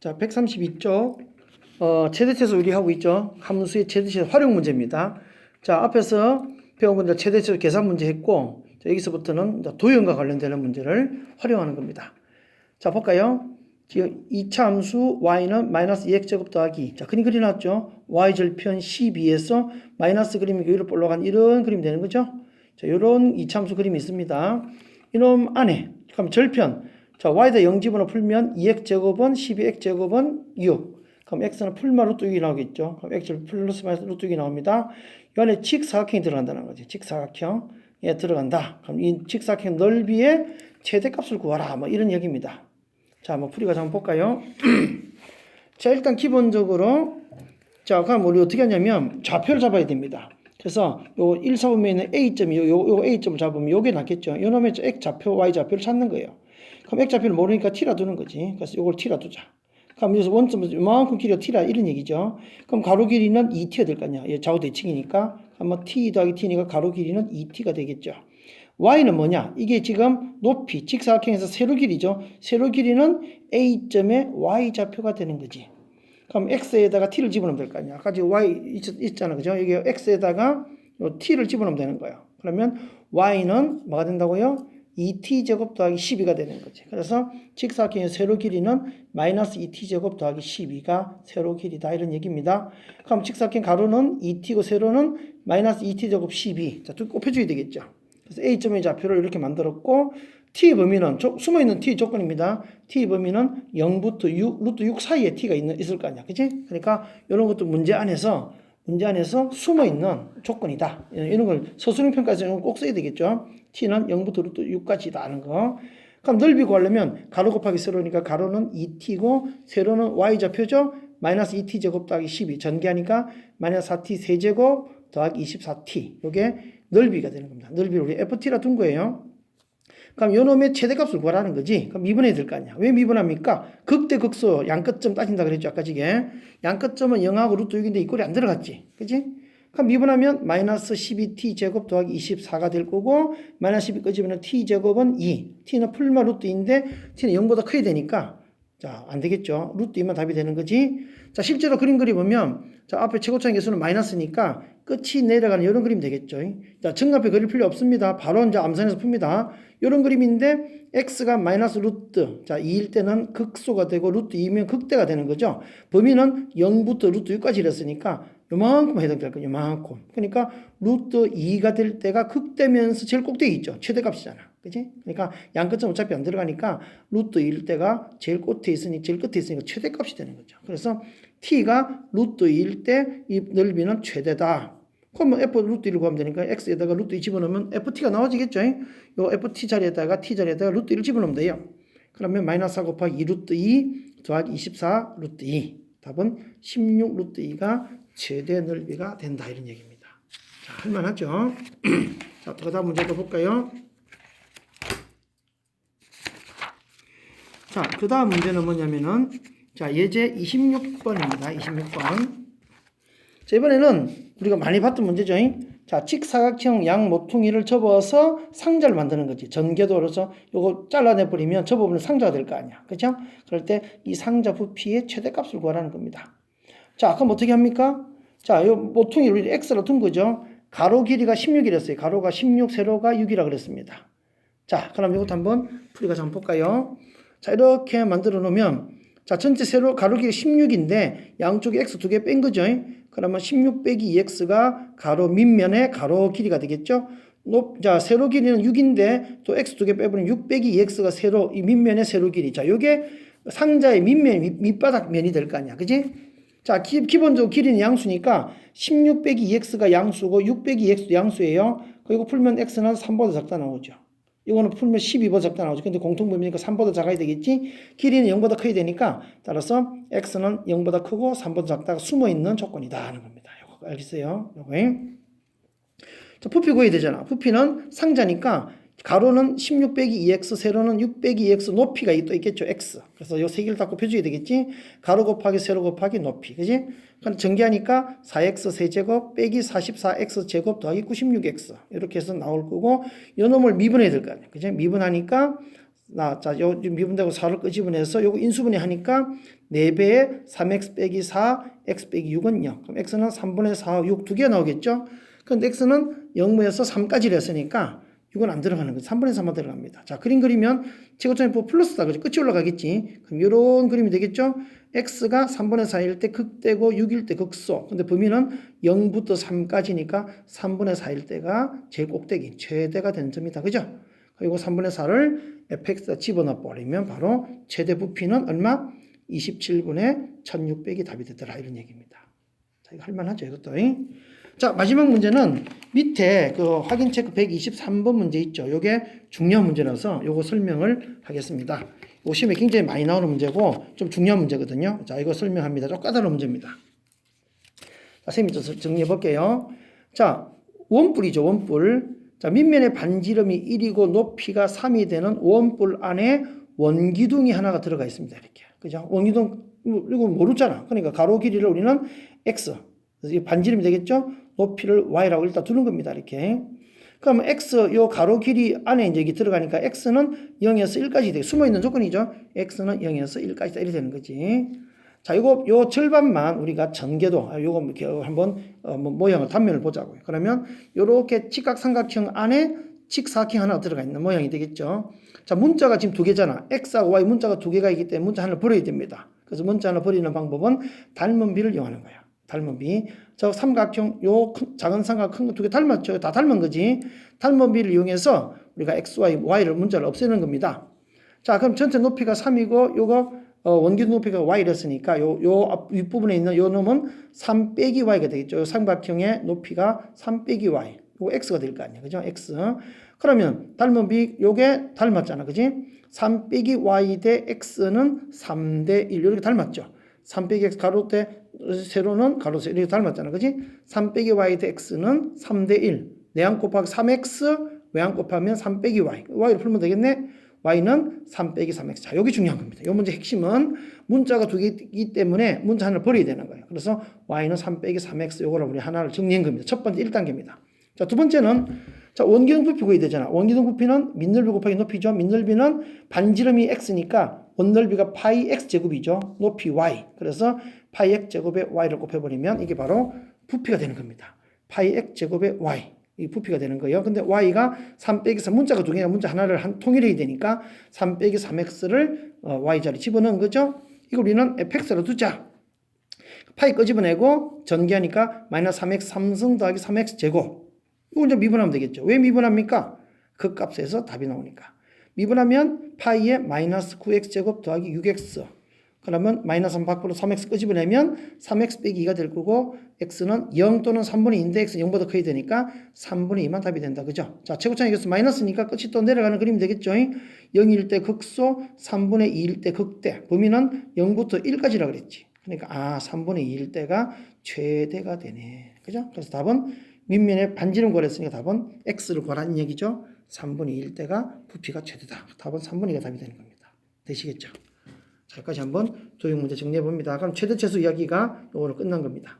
자, 132쪽 어, 최대치에서 우리 하고 있죠. 함수의 최대치 활용 문제입니다. 자, 앞에서 배운 건데 최대치 계산 문제 했고 자, 여기서부터는 도형과 관련되는 문제를 활용하는 겁니다. 자, 볼까요? 지금 2차 함수 y는 마이너스 2x제곱 더하기 자, 그림 그려놨죠. y절편 12에서 마이너스 그림이 위로 올라간 이런 그림이 되는 거죠. 자, 요런 2차 함수 그림이 있습니다. 이놈 안에 그럼 절편 자, y에다 0 집어넣어 풀면 2x제곱은 12x제곱은 6 그럼 x는 풀마 루트 6이 나오겠죠. 그럼 x 플러스 마이너스 루트 6이 나옵니다. 이 안에 직사각형이 들어간다는 거지. 직사각형에 들어간다. 그럼 이 직사각형 넓이의 최대값을 구하라. 뭐 이런 얘기입니다. 자, 뭐 풀이가 한번 볼까요? 자, 일단 기본적으로 자, 그럼 우리 어떻게 하냐면 좌표를 잡아야 됩니다. 그래서 요 1, 4분면에 있는 A점이 요, 요, 요 A점을 잡으면 요게 낫겠죠. 요 놈의 X 좌표, Y 좌표를 찾는 거예요. 그럼 X 좌표를 모르니까 T라 두는 거지. 그래서 요걸 T라 두자. 그럼 여기서 원점에서 이만큼 길이가 T라 이런 얘기죠. 그럼 가로 길이는 2T가 될거 아니야. 얘 좌우 대칭이니까. 아마 T 더하기 T니까 가로 길이는 2T가 되겠죠. Y는 뭐냐? 이게 지금 높이, 직사각형에서 세로 길이죠. 세로 길이는 A점의 Y 좌표가 되는 거지. 그럼 X에다가 T를 집어넣으면 될 거 아니야. 아까 지금 Y 있, 있잖아. 그죠? 여기 X에다가 요 T를 집어넣으면 되는 거예요. 그러면 Y는 뭐가 된다고요? 2t 제곱 더하기 12가 되는 거지. 그래서 직사각형의 세로 길이는 마이너스 2t 제곱 더하기 12가 세로 길이다 이런 얘기입니다. 그럼 직사각형 가로는 2t고 세로는 마이너스 2t 제곱 12. 자, 두 곱해줘야 되겠죠. 그래서 a점의 좌표를 이렇게 만들었고 t 범위는 조, 숨어있는 t 조건입니다. t 범위는 0부터 6, 루트 6 사이에 t가 있는, 있을 거 아니야. 그치? 그러니까 이런 것도 문제 안에서 문제 안에서 숨어 있는 조건이다. 이런 걸 서술형 평가에서는 꼭 써야 되겠죠. t는 0부터 루트 6까지다 하는 거. 그럼 넓이 구하려면 가로 곱하기 세로니까 가로는 2t고 세로는 y 좌표죠. 마이너스 2t 제곱 더하기 12 전개하니까 마이너스 4t 세제곱 더하기 24t 요게 넓이가 되는 겁니다. 넓이를 우리 ft라 둔 거예요. 그럼 요놈의 최대값을 구하라는 거지. 그럼 미분해야 될 거 아니야. 왜 미분합니까? 극대 극소 양끝점 따진다 그랬죠. 아까 지게. 양끝점은 0하고 루트 6인데 이 꼴이 안 들어갔지. 그지? 그럼 미분하면 마이너스 12t 제곱 더하기 24가 될 거고 마이너스 12 끄집으면 t 제곱은 2. t는 풀마 루트 2인데 t는 0보다 커야 되니까 자, 안 되겠죠. 루트 2만 답이 되는 거지. 자, 실제로 그림 그리보면 자, 앞에 최고차의 개수는 마이너스니까 끝이 내려가는 이런 그림 되겠죠. 자, 정답에 그릴 필요 없습니다. 바로 이제 암산해서 풉니다. 이런 그림인데 x가 마이너스 루트 자 2일 때는 극소가 되고 루트 2면 극대가 되는 거죠. 범위는 0부터 루트 6까지 이랬으니까 요만큼 해당될 거예요. 요만큼. 그러니까 루트 2가 될 때가 극대면서 제일 꼭대기 있죠. 최대값이잖아. 그지? 그러니까 양끝점 어차피 안 들어가니까 루트 2일 때가 제일 끝에 있으니 제일 끝에 있으니까 최대값이 되는 거죠. 그래서 t가 루트 2일 때이 넓이는 최대다. 그러면 f 루트 1을 구하면 되니까 x에다가 루트 2 집어넣으면 ft가 나와지겠죠. 요 ft 자리에다가 t 자리에다가 루트 1을 집어넣으면 돼요. 그러면 마이너스 4 곱하기 2 루트 2 더하기 24 루트 2. 답은 16 루트 2가 최대 넓이가 된다 이런 얘기입니다. 자, 할만하죠. 자, 그 다음 문제도 볼까요? 자, 그 다음 문제는 뭐냐면은 자, 예제 26번입니다. 26번. 자, 이번에는 우리가 많이 봤던 문제죠. 자, 직사각형 양 모퉁이를 접어서 상자를 만드는 거지. 전개도로서 요거 잘라내 버리면 접어보면 상자가 될 거 아니야. 그죠? 그럴 때 이 상자 부피의 최대값을 구하라는 겁니다. 자, 그럼 어떻게 합니까? 자, 요 모퉁이를 x로 둔 거죠. 가로 길이가 16이랬어요. 가로가 16, 세로가 6이라 그랬습니다. 자, 그럼 이것도 한번 풀이가 한번 볼까요? 자, 이렇게 만들어 놓으면 자, 전체 세로 가로 길이 16인데 양쪽에 x 두 개 뺀 거죠. 그러면 16 빼기 2x가 가로 밑면의 가로 길이가 되겠죠. 높, 자, 세로 길이는 6인데 또 x 두 개 빼버리면 6 빼기 2x가 세로, 이 밑면의 세로 길이. 자, 요게 상자의 밑면, 밑, 밑바닥 면이 될 거 아니야. 그지? 자, 기, 기본적으로 길이는 양수니까 16 빼기 2x가 양수고 6 빼기 2x도 양수예요. 그리고 풀면 x는 3보다 작다 나오죠. 이거는 풀면 12보다 작다 나오죠. 근데 공통범위니까 3보다 작아야 되겠지. 길이는 0보다 커야 되니까 따라서 x는 0보다 크고 3보다 작다가 숨어 있는 조건이다 하는 겁니다. 이거 알겠어요? 요거. 자, 부피 구해야 되잖아. 부피는 상자니까 가로는 16 빼기 2x, 세로는 6 빼기 2x 높이가 또 있겠죠. x. 그래서 요 세 개를 다 곱해줘야 되겠지. 가로 곱하기 세로 곱하기 높이. 그지? 그럼 전개하니까 4x 세제곱 빼기 44x 제곱 더하기 96x. 이렇게 해서 나올 거고 요 놈을 미분해야 될 거 아니야. 그지? 미분하니까 나, 자, 요 미분되고 4를 끄집어내서 요거 인수분해 하니까 4배에 3x 빼기 4, x 빼기 6은 0. 그럼 x는 3분의 4, 6 두 개 나오겠죠? 근데 x는 0무에서 3까지를 했으니까 6은 안 들어가는 거죠. 3분의 3만 들어갑니다. 자, 그림 그리면 최고점이 플러스다. 그죠? 끝이 올라가겠지. 그럼 요런 그림이 되겠죠? x가 3분의 4일 때 극대고 6일 때 극소. 근데 범위는 0부터 3까지니까 3분의 4일 때가 제일 꼭대기, 최대가 되는 점이다. 그죠? 그리고 3분의 4를 fx에다 집어넣어 버리면 바로 최대 부피는 얼마? 27분의 1600이 답이 되더라. 이런 얘기입니다. 자, 이거 할만하죠, 이것도. 잉? 자, 마지막 문제는 밑에 그 확인 체크 123번 문제 있죠. 요게 중요한 문제라서 요거 설명을 하겠습니다. 요 시험에 굉장히 많이 나오는 문제고 좀 중요한 문제거든요. 자, 이거 설명합니다. 좀 까다로운 문제입니다. 자, 선생님이 좀 정리해 볼게요. 자, 원뿔이죠, 원뿔. 자, 밑면의 반지름이 1이고 높이가 3이 되는 원뿔 안에 원기둥이 하나가 들어가 있습니다. 이렇게. 그죠? 원기둥, 이거 모르잖아. 그러니까 가로 길이를 우리는 x. 반지름이 되겠죠? 높이를 y라고 일단 두는 겁니다. 이렇게. 그러면 x, 요 가로 길이 안에 이제 여기 들어가니까 x는 0에서 1까지 돼. 숨어 있는 조건이죠. x는 0에서 1까지 이렇게 되는 거지. 자, 이거 요 절반만 우리가 전개도 아, 요거 이렇게 한번 어, 뭐 모양을 단면을 보자고요. 그러면 요렇게 직각삼각형 안에 직사각형 하나 들어가 있는 모양이 되겠죠. 자, 문자가 지금 두 개잖아. x하고 y 문자가 두 개가 있기 때문에 문자 하나를 버려야 됩니다. 그래서 문자 하나 버리는 방법은 닮은 비를 이용하는 거야. 비. 저 삼각형 요 큰, 작은 삼각 큰 거 두 개 닮았죠. 다 닮은 거지. 닮은 비를 이용해서 우리가 x, y, y를 문자를 없애는 겁니다. 자, 그럼 전체 높이가 3이고 요거 어, 원기둥 높이가 y랬으니까 요, 요 앞, 윗부분에 있는 요 놈은 3 빼기 y가 되겠죠. 요 삼각형의 높이가 3 빼기 y. 요거 x가 될 거 아니야. 그죠? x. 그러면 닮은 비 요게 닮았잖아. 그지? 3 빼기 y 대 x는 3 대 1 이렇게 닮았죠. 3 빼기 x 가로 대 세로는 가로 세로 이렇게 닮았잖아. 그지? 3 빼기 y 대 x는 3대 1. 내항 곱하기 3x 외항 곱하면 3 빼기 y. y를 풀면 되겠네. y는 3 빼기 3x. 자, 여기 중요한 겁니다. 이 문제 핵심은 문자가 두 개이기 때문에 문자 하나를 버려야 되는 거예요. 그래서 y는 3 빼기 3x 요거를 우리 하나를 정리한 겁니다. 첫 번째 1단계입니다. 자, 두 번째는 자, 원기둥 부피 구해야 되잖아. 원기둥 부피는 밑넓이 곱하기 높이죠. 밑넓이는 반지름이 x니까 원넓이가 파이 x 제곱이죠. 높이 y. 그래서 파이 x 제곱에 y를 곱해버리면 이게 바로 부피가 되는 겁니다. 파이 x 제곱에 y. 이 부피가 되는 거예요. 근데 y가 3 빼기 3 문자가 두 개가 문자 하나를 한 통일해야 되니까 3 빼기 3x를 어, y 자리 집어넣은 거죠. 이거 우리는 fx로 두자. 파이 끄집어내고 전개하니까 마이너스 3x 3승 더하기 3x 제곱. 이거 이제 미분하면 되겠죠. 왜 미분합니까? 그 값에서 답이 나오니까. 미분하면 파이에 마이너스 9x 제곱 더하기 6x. 그러면 마이너스 3 밖으로 3x 끄집어내면 3x 빼기 2가 될 거고 x는 0 또는 3분의 2인데 x는 0보다 커야 되니까 3분의 2만 답이 된다. 그죠? 자, 최고차이 께서 마이너스니까 끝이 또 내려가는 그림이 되겠죠? 0일 때 극소, 3분의 2일 때 극대. 범위는 0부터 1까지라 그랬지. 그러니까 아, 3분의 2일 때가 최대가 되네. 그죠? 그래서 답은 밑면에 반지름 구하랬으니까 답은 x를 구하라는 얘기죠. 3분의 2일 때가 부피가 최대다. 답은 3분의 2가 답이 되는 겁니다. 되시겠죠? 자, 여기까지 한번 도형 문제 정리해 봅니다. 그럼 최대 최소 이야기가 이거로 끝난 겁니다.